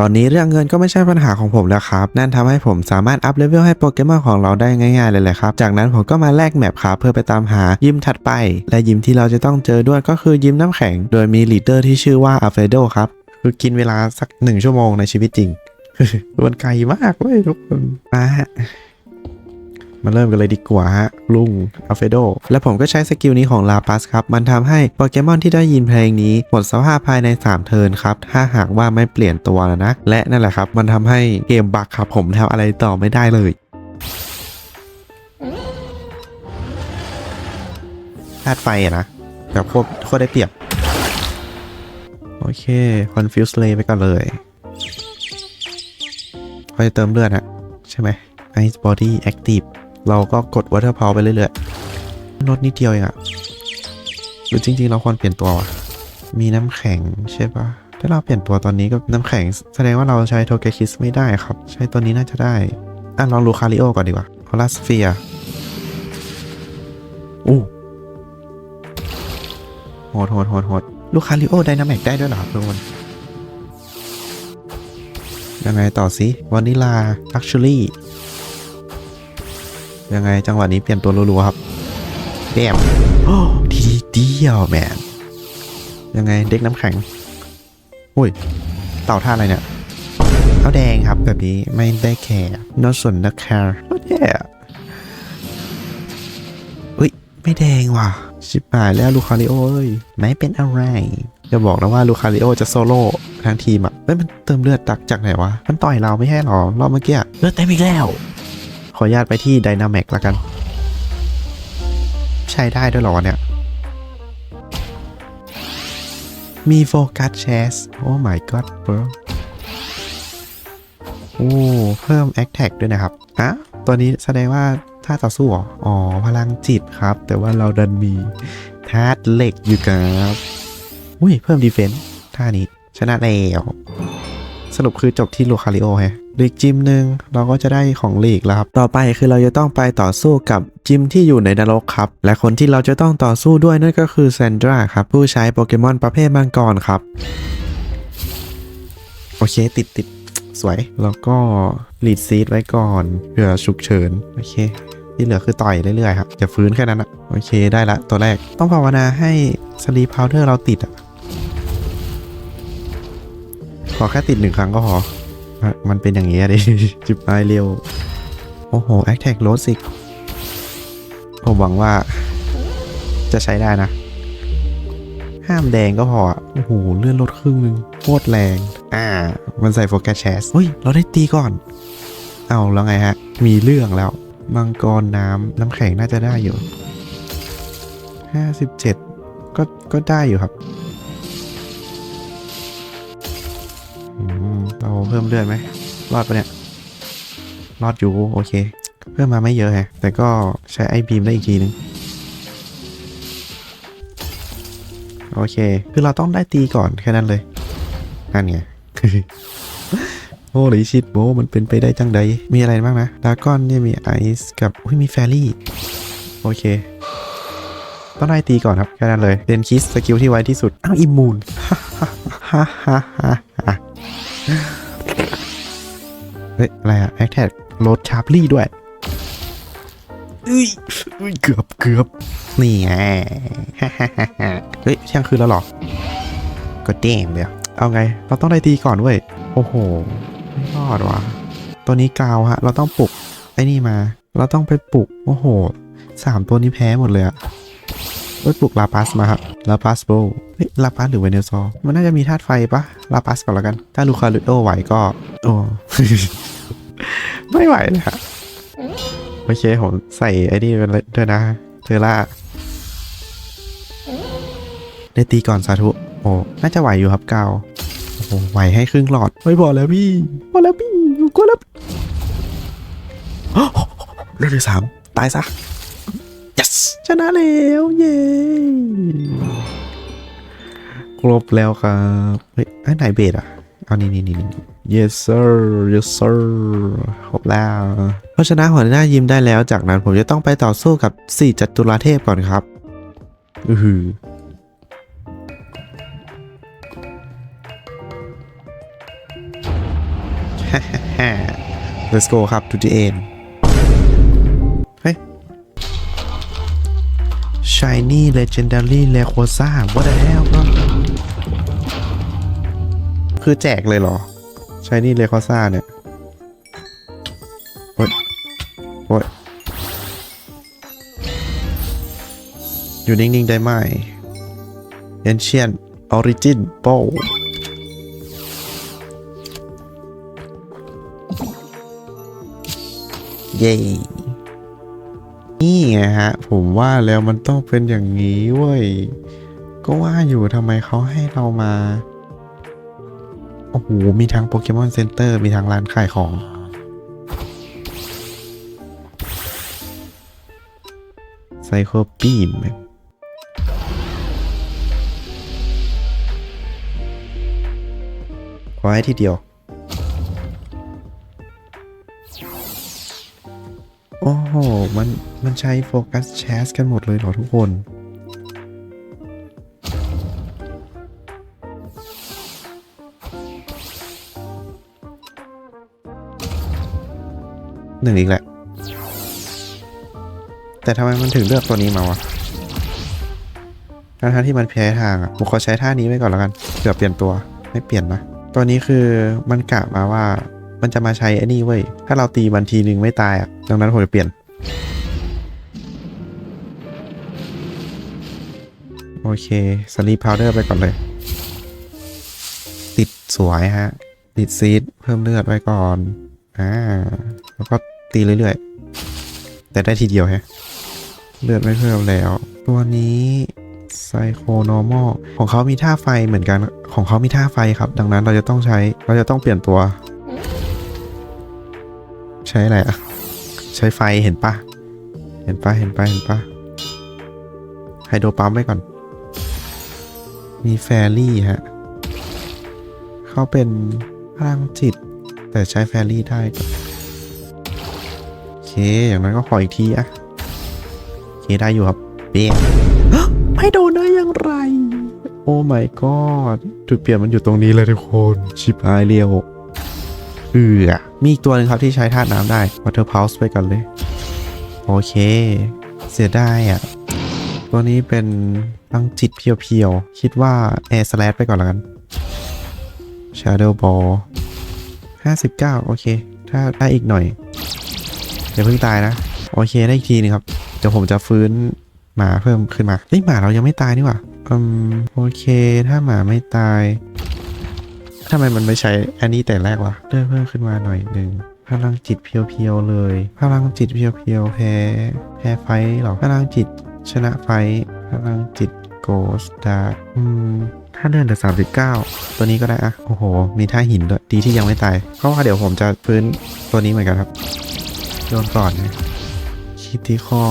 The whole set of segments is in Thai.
ตอนนี้เรื่องเงินก็ไม่ใช่ปัญหาของผมแล้วครับ นั่นทำให้ผมสามารถอัพเลเวลให้โปเกมอนของเราได้ง่ายๆเลยแหละครับ จากนั้นผมก็มาแลกแมปครับเพื่อไปตามหายิมถัดไป และยิมที่เราจะต้องเจอด้วยก็คือยิมน้ำแข็ง โดยมีลีดเดอร์ที่ชื่อว่าอัลเฟโดครับ คือกินเวลาสักหนึ่งชั่วโมงในชีวิตจริงมันไกลมากเว้ยทุกคนมาฮะ มาเริ่มกันเลยดีกว่าฮะลุงอัลเฟโดและผมก็ใช้สกิลนี้ของลาปัสครับ มันทำให้โปเกมอนที่ได้ยินเพลงนี้ หมดสภาพภายใน 3 เทิร์นครับ ถ้าหากว่าไม่เปลี่ยนตัวนะ และนั่นแหละครับ มันทำให้เกมบักครับผมทำอะไรต่อไม่ได้เลยธาตุไฟอะนะแบบโคตรโคตรได้เปรียบ โอเค confuse lay ไปก่อนเลยเขาจะเติมเลือดฮะใช่ไหม Ice Body Active เราก็กด Water Power ไปเรื่อยๆลดนิดเดียวเองอะหรือจริง ๆ เราควรเปลี่ยนตัววะมีน้ำแข็งใช่ปะถ้าเราเปลี่ยนตัวตอนนี้ก็น้ำแข็ง แสดงว่าเราใช้โทเกคิสไม่ได้ครับ ใช้ตัวนี้น่าจะได้ อะลองลูคาริโอก่อนดีกว่าคอลัสเฟียอู้โหดโหดโหดโหดลูคาริโอไดนามิกได้ด้วยเหรอครับทุกคนยังไงต่อสิวานิลาลักชัวรี่ ยังไงจังหวะนี้เปลี่ยนตัวรัวๆครับแดมโอ้ทีเดียวแมนยังไงเด็กน้ำแข็งอุ้ยเต่าท่าอะไรเนี่ยเขาแดงครับแบบนี้ไม่ได้แคร์นอสนนะแคร์แย่อุ้ย ไม่แดงว่ะ ชิบหายแล้วลูคาริโอเอ้ยไม่เป็นอะไร จะบอกนะว่าลูคาริโอจะโซโล่ทั้งทีมอะเฮ้ยมันเติมเลือดตักจากไหนวะ มันต่อยเราไม่ใช่หรอรอบเมื่อกี้เลือดเต็มอีกแล้ว ขออนุญาตไปที่ไดนามิกละกัน ใช้ได้ด้วยหรอเนี่ย มีโฟกัสแชสโอ้ my god bro โอ้ เพิ่ม a อ t แทกด้วยนะครับอะตัวนี้แสดงว่าท่าต่อสู้อ๋อ พลังจิตครับ แต่ว่าเราดันมีธาตุเหล็กอยู่ครับอุ้ย เพิ่มดีเฟนส์ท่านี้ ชนะแล้ว สรุปคือจบที่โลคาริโอแฮะ ลีกจิมหนึ่งเราก็จะได้ของลีกแล้วครับ ต่อไปคือเราจะต้องไปต่อสู้กับจิมที่อยู่ในนรกครับ และคนที่เราจะต้องต่อสู้ด้วยนั่นก็คือแซนดราครับ ผู้ใช้โปเกมอนประเภทมังกรครับ โอเคติดติดสวย แล้วก็ลีดซีดไว้ก่อนเผื่อฉุกเฉิน โอเคที่เหลือคือต่อยเรื่อยๆครับอย่าฟื้นแค่นั้นอะโอเคได้ละตัวแรกต้องภาวนาให้สลีพาวเดอร์เราติดอะขอแค่ติดหนึ่งครั้งก็พอ มันเป็นอย่างนี้อะดิจิบไอเร็ว โอ้โหแอคแท็กโรสิกผมหวังว่าจะใช้ได้นะ ห้ามแดงก็พอโอ้โห เลื่อนลดครึ่งนึงโคตรแรง อ่า มันใส่โฟกัสแชสเฮ้ย เราได้ตีก่อน เอาแล้วไงฮะ มีเรื่องแล้ว มังกรน้ำน้ำแข็งน่าจะได้อยู่ 57 ก็ก็ได้อยู่ครับ เราเพิ่มเลือดไหมรอดปะเนี่ยรอดอยู่โอเค เพิ่มมาไม่เยอะแฮะแต่ก็ใช้ไอบีมได้อีกทีนึงโอเค คือเราต้องได้ตีก่อนแค่นั้นเลย นั่นไงโอ้ลิชิตโบมันเป็นไปได้จังใด มีอะไรบ้างนะดาก้อนเนี่ยมีไอซ์กับอุ้ยมีแฟรี่ โอเค ต้องได้ตีก่อนครับ แค่นั้นเลยเดนคิสสกิลที่ไวที่สุด อ้าว อิมมูนฮ่าฮ่าฮ่าฮ่า เฮ้ย อะไรอะแอคแท็กโหลดชาร์ปลี่ด้วยอุ้ยอุ้ยเกือบเกือบนี่ไงเฮ้ยเที่ยงคืนแล้วเหรอ ก็เดมเดียวเอาไง เราต้องได้ตีก่อนเว้ย โอ้โห ไม่รอดว่ะ ตัวนี้กาวฮะ เราต้องปลุกไอ้นี่มา เราต้องไปปลุก โอ้โห สามตัวนี้แพ้หมดเลยอะ เอ้ยปลุกลาปัสมาครับลาปัสโบเฮ้ยลาปัสหรือเวเนซอร์มันน่าจะมีธาตุไฟปะลาปัสก่อนแล้วกัน ถ้าลูคาริโอไหวก็ โอ้ ไม่ไหวเลยอะโอเค ผมใส่ไอ้นี่ไปเลยด้วยนะ เทอร่าได้ตีก่อนสาธุ โอ้ น่าจะไหวอยู่ครับเกาโอ้โหไหวให้ครึ่งหลอด ไม่บอกแล้วพี่บอกแล้วพี่อยู่ก็แล้วเลือดที่สามตายซะ yes ชนะแล้วเย้ครบแล้วครับเฮ้ยไอไหนเบสอะเอานี่นี่นี่นี่ yes sir yes sir ครบแล้วเพราะชนะหัวหน้ายิมได้แล้วจากนั้นผมจะต้องไปต่อสู้กับ4จัตุรเทพก่อนครับอือหือ let's go ครับ to the end เฮ้ย shiny legendary l e q u o s a what the hell ก็คือแจกเลยเหรอ shiny l e q u o s a เนี่ยโอ๊ยโอ๊ยอยู่นิ่ง ๆ ได้ไหม ancient origin bow เย้ นี่ไงฮะ ผมว่าแล้วมันต้องเป็นอย่างนี้เว้ย ก็ว่าอยู่ทำไมเขาให้เรามา โอ้โห มีทั้งโปเกมอนเซ็นเตอร์ มีทั้งร้านขายของ ไซโคปีมขอให้ทีเดียว โอ้โห มัน มันใช้โฟกัสแชสกันหมดเลยเหรอทุกคน หนึ่งอีกแหละ แต่ทำไมมันถึงเลือกตัวนี้มาวะทั้งที่มันแพ้ทางอะผมขอใช้ท่านี้ไว้ก่อนแล้วกัน เผื่อเปลี่ยนตัว ไม่เปลี่ยนนะ ตัวนี้คือมันกะมาว่า มันจะมาใช้ไอ้นี่เว้ย ถ้าเราตีมันทีนึงไม่ตายอะ ดังนั้นผมจะเปลี่ยน โอเคสลีปพาวเดอร์ไปก่อนเลย ติดสวยฮะ ติดซีดเพิ่มเลือดไว้ก่อน อ่า แล้วก็ตีเรื่อยๆ แต่ได้ทีเดียวแฮะ เลือดไม่เพิ่มแล้ว ตัวนี้ไซโคนอร์มอลของเขามีท่าไฟเหมือนกัน ของเขามีท่าไฟครับ ดังนั้นเราจะต้องใช้ เราจะต้องเปลี่ยนตัว ใช้อะไรอะใช้ไฟเห็นปะเห็นปะเห็นปะเห็นปะไฮโดรปั๊มไว้ก่อน มีแฟรี่ฮะเขาเป็นพลังจิต แต่ใช้แฟรี่ได้ก่อนโอเค อย่างนั้นก็ขออีกทีอะโอเคได้อยู่ครับเบี้ยไม่โดนได้อย่างไร โอ้ my god จุดเปลี่ยนมันอยู่ตรงนี้เลยทุกคน ชิบหายเรียวเอือมีอีกตัวหนึงครับที่ใช้ธาตุน้ำได้ water pulse ไปกันเลย โอเค เสียได้อะ ตัวนี้เป็นตั้งจิตเพียวๆ คิดว่า air slash ไปก่อนล้วกัน shadow ball 59 โอเค ถ้าได้อีกหน่อยอย่าเพิ่งตายนะ โอเคได้อีกทีหนึงครับ เดี๋ยวผมจะฟื้นหมาเพิ่มขึ้นมาเฮ้ยหมาเรายังไม่ตายนี่หว่าอืมโอเค ถ้าหมาไม่ตาย ทำไมมันไม่ใช้อันนี้แต่แรกวะเลือดเพิ่มขึ้นมาหน่อยหนึ่งพลังจิตเพียวๆเลย พลังจิตเพียวๆแพ้ แพ้ไฟหรอ พลังจิตชนะไฟ พลังจิตโกสดาอืม ถ้าเลื่อนเหลือ39ตัวนี้ก็ได้อะโอ้โห มีท่าหินด้วย ดีที่ยังไม่ตาย เพราะว่าเดี๋ยวผมจะพื้นตัวนี้เหมือนกันครับ โดนก่อนนะคิดที่ข้อ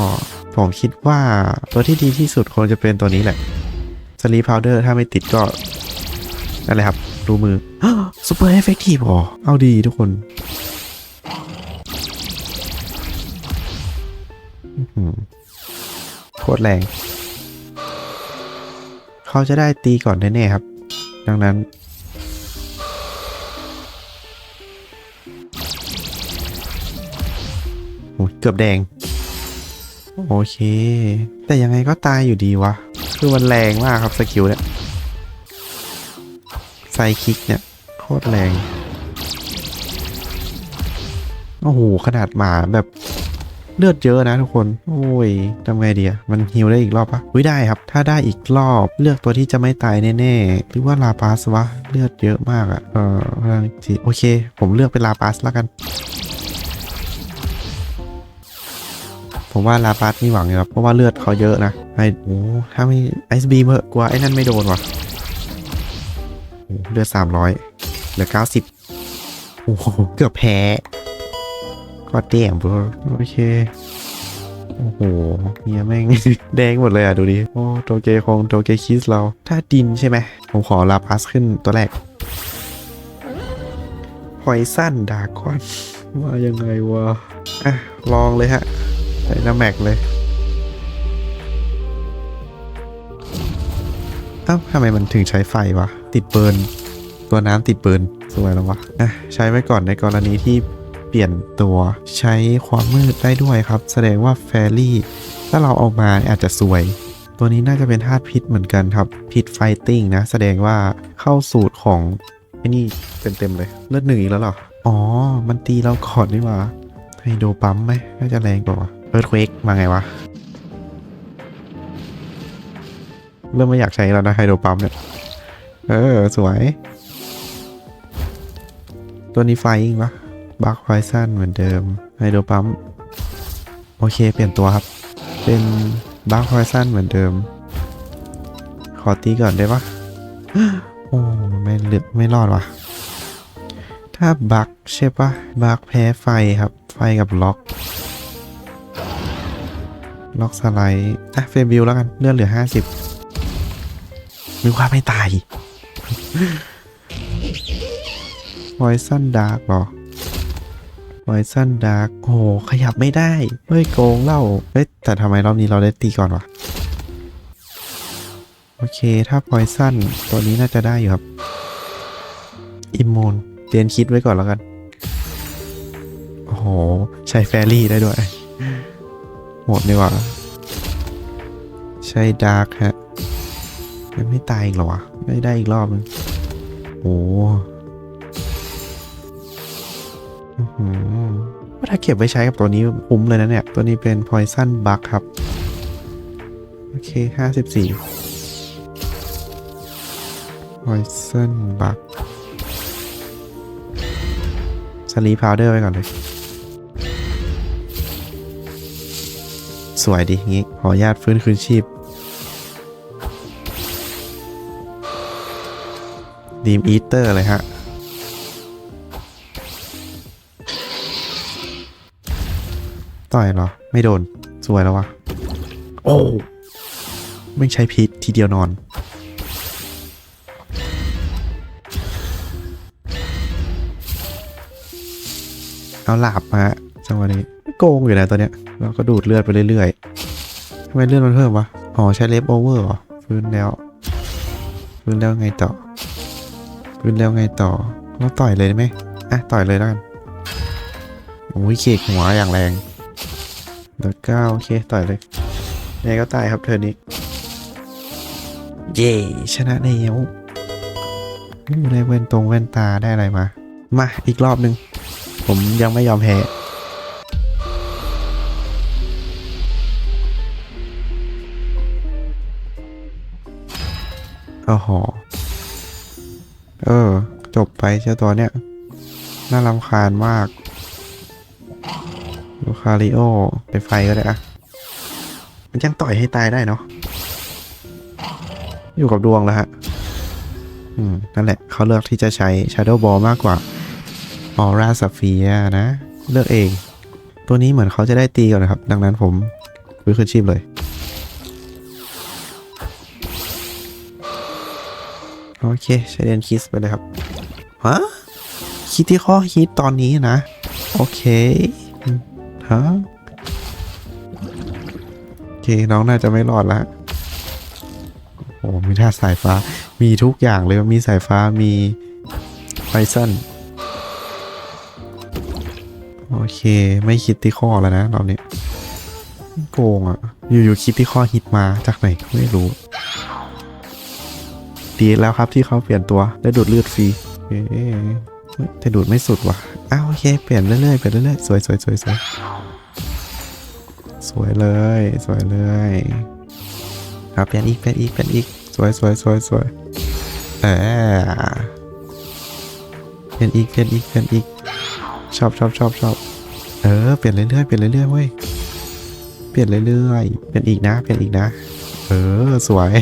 ผมคิดว่าตัวที่ดีที่สุดควรจะเป็นตัวนี้แหละสลีพาวเดอร์ถ้าไม่ติดก็นั่นแหละครับ ดูมือซูเปอร์เอฟเฟกตีฟอ๋อเอาดีทุกคนโคตรแรง เขาจะได้ตีก่อนแน่ๆครับ ดังนั้นโอ้เกือบแดง โอเค แต่ยังไงก็ตายอยู่ดีวะ คือมันแรงมากครับสกิลเนี่ย ไซคิกเนี่ยโคตรแรง โอ้โห ขนาดหมาแบบเลือดเยอะนะทุกคน โอ้ยทำไงดีอะมันฮิวได้อีกรอบปะอุ้ยได้ครับ ถ้าได้อีกรอบเลือกตัวที่จะไม่ตายแน่ๆ หรือว่าลาปาสวะ เลือดเยอะมากอะเออพลังจิตโอเค ผมเลือกเป็นลาปาสล้วกัน ผมว่าลาปาสมีหวังอยู่ครับ เพราะว่าเลือดเขาเยอะนะ ไอโอ้ถ้าไม่ไอซ์บีเหอะกลัวไอ้นั่นไม่โดนว่ะ เลือดสามร้อยเหลือเก้าสิบโอ้โห เกือบแพ้ก็เดี่ยมบโอเค โอ้โหเฮียแม่ง แดงหมดเลยอะ ดูดิ โอ้โตเกคงโตเกคิสเรา ถ้าดินใช่ไหม ผมขอลาพัสขึ้นตัวแรกหอยสั้นดากอนว่ายังไงวะ อะ ลองเลยฮะใส่น้ำแม็กเลยเอ้าทำไมมันถึงใช้ไฟวะ ติดเบิร์นตัวน้ำติดเบิร์นสวยแล้ววะอะใช้ไว้ก่อนในกรณีที่เปลี่ยนตัวใช้ความมืดได้ด้วยครับ แสดงว่าแฟรี่ถ้าเราเออกมาอาจจะสวย ตัวนี้น่าจะเป็นธาตุพิษเหมือนกันครับ พิษไฟติ้งนะ แสดงว่าเข้าสูตรของไอ้นี่เต็มๆเลยเลือดหนึ่งอีกแล้วหรอ อ๋อ มันตีเราก่อนนี่หว่าไฮโดรปั๊มไหมน่าจะแรงกว่าเอิร์ธเควกมาไงวะ เริ่มไม่อยากใช้แล้วนะไฮโดรปั๊มเนี่ย เออ สวย ตัวนี้ไฟอิงปะบัคไฟซันเหมือนเดิมไฮโดรปั๊ม โอเค เปลี่ยนตัวครับ เป็นบัคไฟซันเหมือนเดิม ขอตีก่อนได้ปะโอ้ไม่เลือดไม่รอดวะถ้าบัคใช่ปะบัคแพ้ไฟครับ ไฟกับล็อกล็อกสไลด์อะเฟรมบิวแล้วกันเลือดเหลือ 50 มีความไม่ตาย พอยซันดาร์กหรอพอยซันดาร์กโอ้โห ขยับไม่ได้ เฮ้ย โกงเล่าเฮ้ย แต่ทำไมรอบนี้เราได้ตีก่อนวะ โอเค ถ้าพอยซันตัวนี้น่าจะได้อยู่ครับ อิมมูนเรียนคิดไว้ก่อนแล้วกัน โอ้โห ใช้แฟรี่ได้ด้วย หมดดีกว่าใช้ดาร์กฮะยังไม่ตายอีกเหรอวะ ไม่ได้อีกรอบนึง ว่าถ้าเก็บไว้ใช้กับตัวนี้คุ้มเลยนะเนี่ย ตัวนี้เป็น Poison Bug ครับ โอเค 54 Poison Bug สลีพาวเดอร์ไว้ก่อนเลย สวยดีงี้ขออนุญาตฟื้นคืนชีพ ดีมอีเตอร์เลยฮะ ต่อยเหรอ ไม่โดน สวยแล้ววะ โอ้ไม่ใช้พิษทีเดียวนอน เอาหลาบมาฮะจังหวะนี้โกงอยู่นะตัวเนี้ย เราก็ดูดเลือดไปเรื่อยๆทำไมเลือดมันเพิ่มวะ อ๋อ ใช้เลฟโอเวอร์เหรอ ฟื้นแล้ว ฟื้นแล้วไงต่อ ฟื้นแล้วไงต่อเราต่อยเลยได้ไหมอะต่อยเลยแล้วกันโอ้ยเคกหัวอย่างแรงเดือเก้าโอเคต่อยเลยยังไงก็ตายครับเธอนี้เย่ชนะแล้วอู้ได้แว่นตรงแว่นตาได้อะไรมา มาอีกรอบหนึ่งผมยังไม่ยอมแพ้โอ้โห เออ จบไปเจ้าตัวเนี้ยน่ารำคาญมากลูคาริโอไปไฟก็ได้อะมันยังต่อยให้ตายได้เนาะอยู่กับดวงแล้วฮะ อืม นั่นแหละ เขาเลือกที่จะใช้ Shadow Ball มากกว่า Aura Sphere นะ เลือกเอง ตัวนี้เหมือนเขาจะได้ตีก่อนนะครับ ดังนั้นผมฟื้นคืนชีพเลย โอเคใช้เดนคิสไปเลยครับฮะคิดที่ข้อฮิตตอนนี้นะ โอเคอืมฮะโอเคน้องน่าจะไม่รอดล้วโอ้โหมีท่าสายฟ้ามีทุกอย่างเลยมีสายฟ้ามีไฟซันโอเค ไม่คิดที่ข้อแล้วนะรอบนี้โกงอะ อยู่ๆคิดที่ข้อฮิตมาจากไหนไม่รู้ ดีแล้วครับที่เขาเปลี่ยนตัวได้ดูดเลือดฟรีเอ๊ะเฮ้ยแต่ดูดไม่สุดว่ะอ้าวโอเคเปลี่ยนเรื่อยๆเปลี่ยนเรื่อยๆสวยสวยสวยสวยสวยเลยสวยเลยครับเปลี่ยนอีกเปลี่ยนอีกเปลี่ยนอีกสวยสวยสวยสวยเออเปลี่ยนอีกเปลี่ยนอีกเปลี่ยนอีกชอบชอบชอบชอบเออเปลี่ยนเรื่อยๆเปลี่ยนเรื่อยๆเว้ยเปลี่ยนเรื่อยๆเปลี่ยนอีกนะเปลี่ยนอีกนะ เออสวย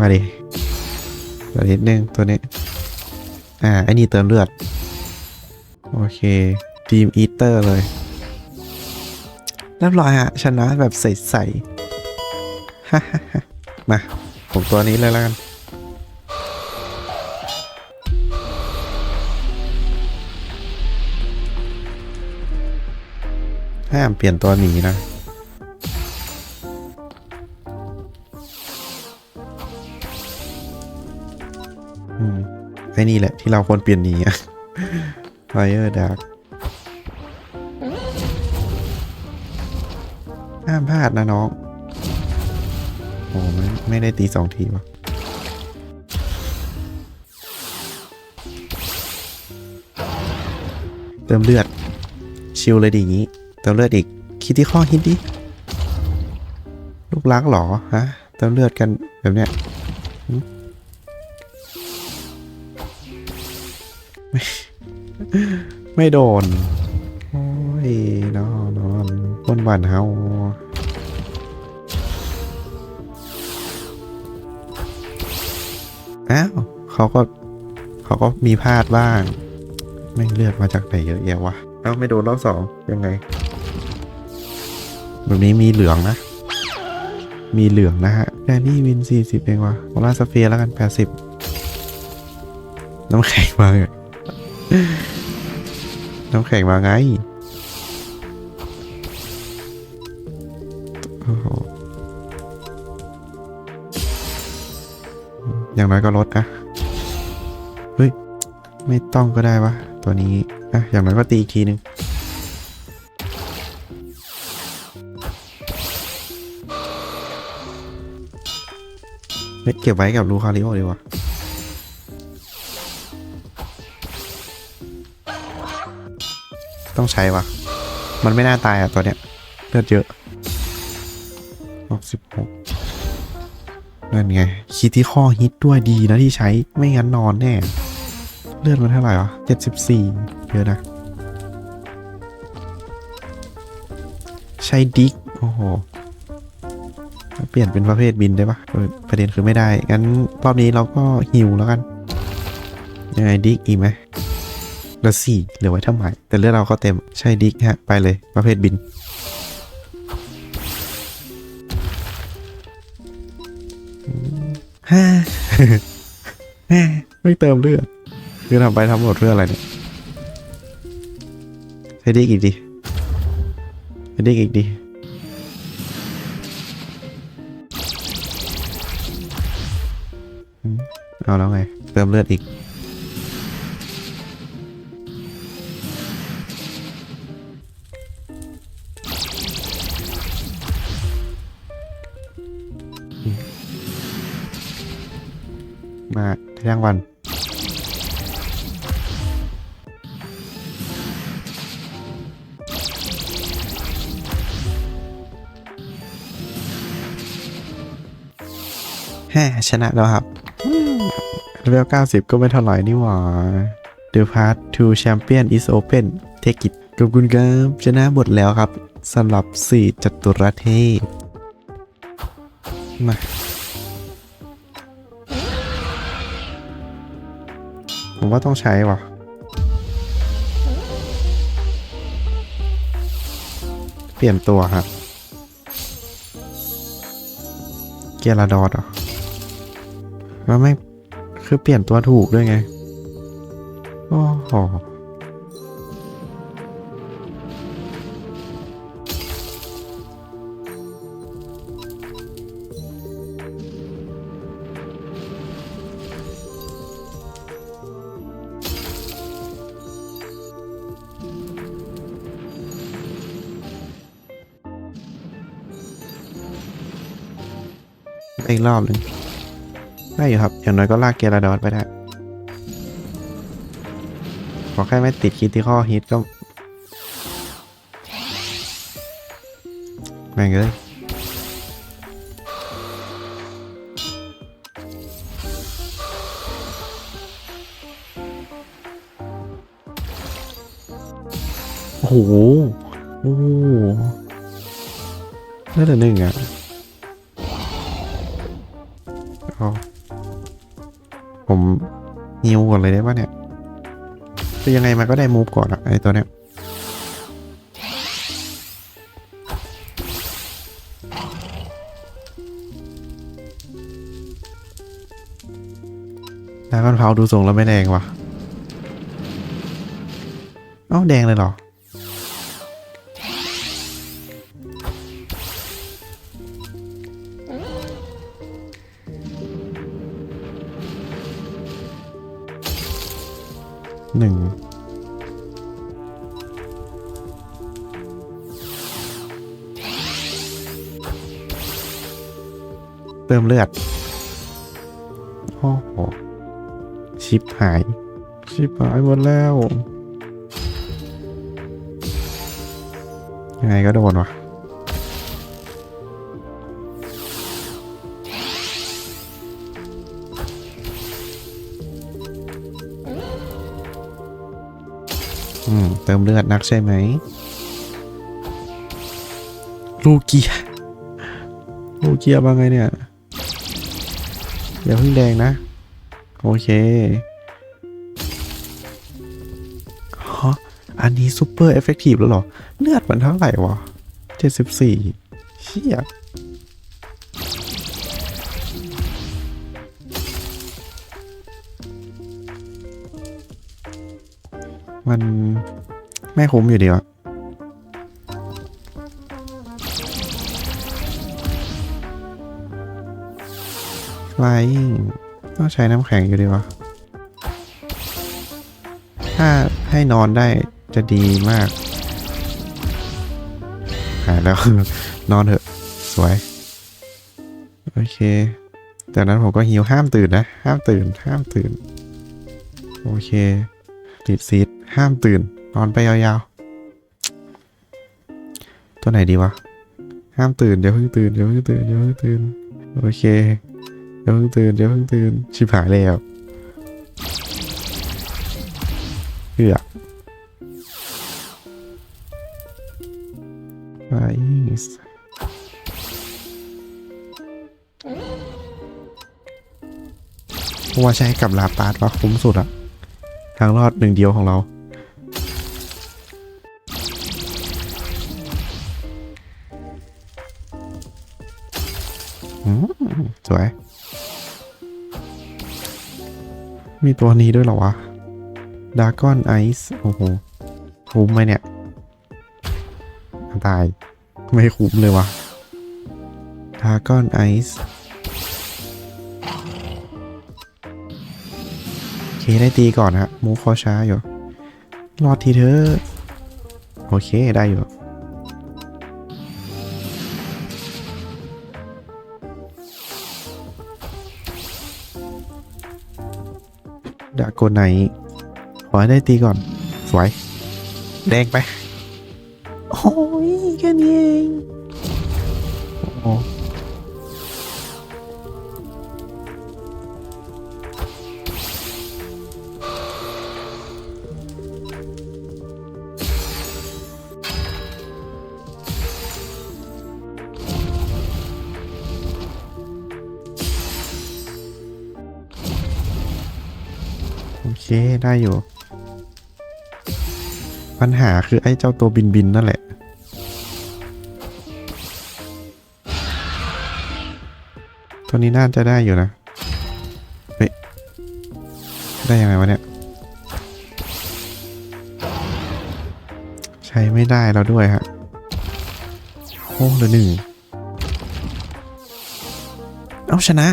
มาดิตัวนิดนึงตัวนี้ อ่าไอ้นี่เติมเลือด โอเคทีมอีเตอร์เลยเรียบร้อยฮะชนะแบบใสๆมา ผมตัวนี้เลยแล้วกันห้ามเปลี่ยนตัวหนีนะ อ้นี่แหละที่เราควรเปลี่ยนหนีอะ Fire Dark ห้ามพลาดนะน้อง โอ้ไม่ไม่ได้ตีสองทีวะเติมเลือด ชิลเลยดีอย่างนี้ เติมเลือดอีก คิดที่ข้อฮิตดิ ลูกรักเหรอ ฮะ เติมเลือดกันแบบเนี้ย ไม่ไม่โดน โอ้ยนอนนอนบนบ้านเฮาอ้าวเขาก็เขาก็มีพลาดบ้าง ไม่เลือดมาจากไหนเยอะแยะวะเอ้าไม่โดนรอบสองยังไง แบบนี้มีเหลืองนะ มีเหลืองนะฮะแดนนี่วิน 40 เองวะโอลาสเฟียแล้วกัน 80 น้ำแข็งมาไง น้ำแข็งมาไง โอ้โห อย่างน้อยก็ลดนะ เฮ้ย ไม่ต้องก็ได้วะ ตัวนี้อะอย่างน้อยก็ตีอีกทีนึงเฮ้ยเก็บไว้กับลูคาริโอดีกว่า ต้องใช้วะมันไม่น่าตายอะตัวเนี้ยเลือดเยอะหกสิบหกนั่นไงคิดที่ข้อฮิตด้วยดีนะที่ใช้ไม่งั้นนอนแน่ เลือดมันเท่าไหร่วะเจ็ดสิบสี่เยอะนะ ใช้ดิกโอ้โหเปลี่ยนเป็นประเภทบินได้ปะประเด็นคือไม่ได้ งั้นรอบนี้เราก็ฮิวแล้วกัน ยังไงดิกอีกไหม เหลือสี่เหลือไว้ทำไมแต่เลือดเราก็เต็มใช่ดิกฮะไปเลยประเภทบินฮ่าฮ่ไม่เติมเลือดคือทำไปทำหมดเพื่ออะไรเนี่ยใช้ดิกอีกดิใช้ดิกอีกดิเอาแล้วไง เติมเลือดอีกางวัน แฮ่ชนะแล้วครับเลเวล90 ก็ไม่เท่าไหร่นี่หว่า The Path to Champion is open Take it ขอบคุณครับชนะหมดแล้วครับสำหรับ 4 จัตุรเทพมา ผมว่าต้องใช้ว่ะเปลี่ยนตัวครับเกียร์ลาดอดเหรอว่าไม่คือเปลี่ยนตัวถูกด้วยไง โอ้โห อีกรอบหนึ่งได้อยู่ครับ อย่างน้อยก็ลากเกียร์ระดอดไปได้ ขอแค่ไม่ติดคิดที่ข้อฮิตก็ แม่งเลยโอ้โห โอ้โหได้แต่หนึ่งอะ ฮิวก่อนเลยได้ปะเนี่ยคือยังไงมันก็ได้มูฟก่อนอะไอตัวเนี้ยน้ำมันเผาดูทรงแล้วไม่แดงวะเอ้าแดงเลยเหรอ หนึ่งเติมเลือดโอ้โหชิปหาย ชิปหายหมดแล้วยังไงก็โดนวะ เติมเลือดนักใช่ไหมลูกเกียร์ลูกเกียร์บ้างไงเนี่ยอย่าเพิ่งแดงนะ โอเคฮะอันนี้ซูเปอร์เอฟเฟกตีฟแล้วหรอ เลือดมันเท่าไหร่วะเจ็ดสิบสี่เชี่ย มันไม่คุ้มอยู่ดีวะไฟต้องใช้น้ำแข็งอยู่ดีวะ ถ้าให้นอนได้จะดีมาก หายแล้ว นอนเถอะ สวย โอเคแต่นั้นผมก็หิวห้ามตื่นนะ ห้ามตื่น ห้ามตื่น โอเค ติดซีด ห้ามตื่น นอนไปยาวๆ ตัวไหนดีวะ ห้ามตื่นเดี๋ยวเพิ่งตื่นเดี๋ยวเพิ่งตื่นเดี๋ยวเพิ่งตื่น โอเค เดี๋ยวเพิ่งตื่นเดี๋ยวเพิ่งตื่น ชิบหายแล้วเหือกไปเพราะว่าใช้กับลาปาดว่าคุ้มสุดอะทางรอดหนึ่งเดียวของเรา มีตัวนี้ด้วยเหรอวะดากอนไอซ์โอ้โห คุ้มไหมเนี่ย ตาย ไม่คุ้มเลยวะดากอนไอซ์โอเค ได้ตีก่อนฮะมูฟอช้าอยู่ รอดทีเถอโอเค ได้อยู่ ดาโกไนขอให้ได้ตีก่อน สวย แดงไป โอ้ยแค่นี้เอง ได้อยู่ ปัญหาคือไอ้เจ้าตัวบินบินนั่นแหละ ตัวนี้น่าจะได้อยู่นะ เฮ้ย ได้ยังไงวะเนี่ย ใช้ไม่ได้แล้วด้วยฮะ โอ้เหลือหนึ่ง เอาชนะ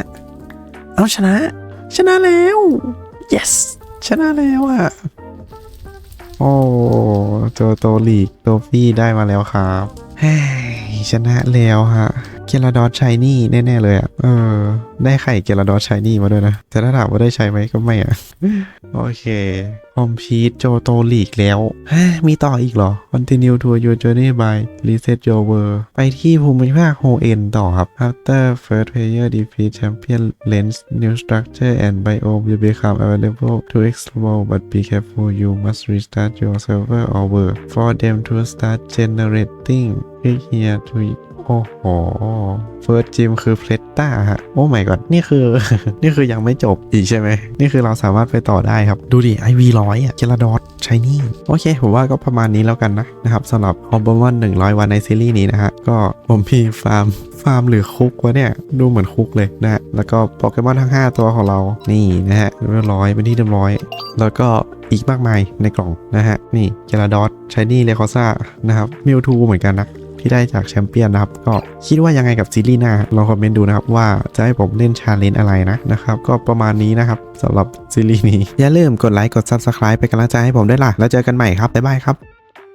เอาชนะ ชนะแล้ว yes ชนะแล้วอะโอ้โจโตลีกโตฟี่ได้มาแล้วครับเฮ้ยชนะแล้วฮะ เกลาดอสชายนี่แน่ ๆ เลยอะ่ะ เออ ได้ไข่เกลาดอสชายนี่มาด้วยนะ แต่ถ้าถามว่าได้ใช้ไหมก็ไม่อะ่ะ โอเค คอมพีทโจโตลีกแล้วฮ้ยมีต่ออีกเหรอ Continue to your journey by reset your world ไปที่ภูมิภาคโฮเอ็นต่อครับ After first player defeat champion lens new structure and biome will become available to explore but be careful you must restart your server or world for them to start generating click here to โอ้โหเฟิร์สจิมคือเพลตตาฮะ โอ้ไม่ก่อนนี่คือ นี่คือยังไม่จบอีกใช่ไหม นี่คือเราสามารถไปต่อได้ครับ ดูดิไอวีร้อยอะเจลาดอสชายนี่โอเค ผมว่าก็ประมาณนี้แล้วกันนะนะครับสำหรับฮอมบอมอน100วันในซีรีส์นี้นะฮะ ก็ผมมีฟาร์มฟาร์มหรือคุกวะเนี่ย ดูเหมือนคุกเลยนะฮะ แล้วก็โปเกมอนทั้ง 5 ตัวของเรานี่นะฮะเรียบร้อยเป็นที่เรียบร้อย แล้วก็อีกมากมายในกล่องนะฮะนี่เจลาดอสชายนี่เลคอซ่านะครับมิวทูเหมือนกันนะ ที่ได้จากแชมเปี้ยนนะครับ ก็คิดว่ายังไงกับซีรีส์หน้าลองคอมเมนต์ดูนะครับว่าจะให้ผมเล่นชาเลนจ์อะไรนะนะครับก็ประมาณนี้นะครับสำหรับซีรีส์นี้อย่าลืมกดไลค์กด Subscribe เป็นกำลังใจให้ผมด้วยล่ะแล้วเจอกันใหม่ครับบ๊ายบายครับ